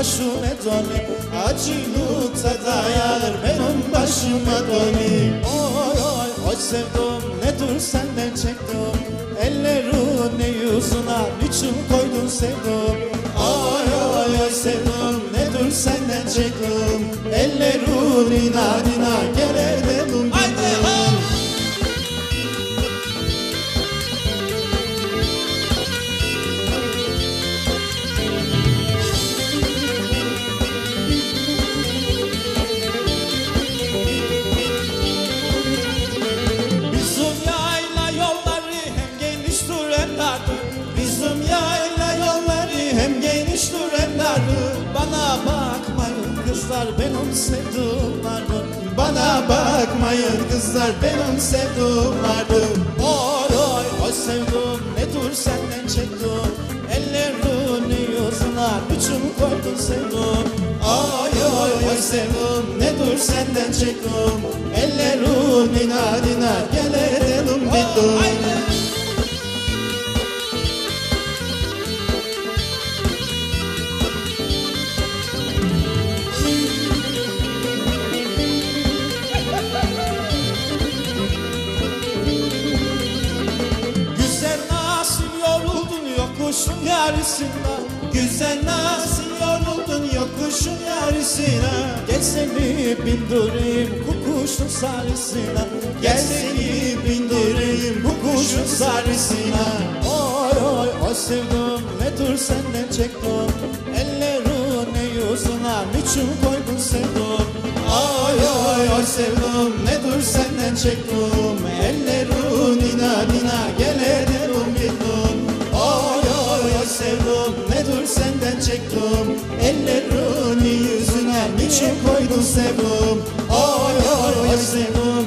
başıma doni Acılık tedayar benim başıma doni Oy oy oy sevdum ne dur senden çektim. Ellerini yüzüne niçin koydun sevdum? Oy oy oy sevdum ne dur senden çektim. Ellerini inadına gel dardır Bizim yayla yolları hem geniştir hem dardır Bana bakmayın kızlar benim sevduğum vardır Bana bakmayın kızlar benim sevduğum vardır Oy oy oy sevduğum ne dur senden çektim. Ellerini yüzüne bütün koydun sevdum. Oy oy oy sevdum ne dur senden çektim. Ellerini inadına gel yokuşun yarısında Güzel nasıl yoruldun yokuşun yarısına? Gel seni bindireyim kukuşun sarısına. Gel seni bindireyim kukuşun sarısına. Oy oy oy sevdim ne dur senden çektim? Ellerini yüzüne niçin koydun sevdim Oy oy oy sevdim ne dur senden çektim senden çektim. Ellerini yüzüne niçin koydun sevdim? Oy oy oy sevdim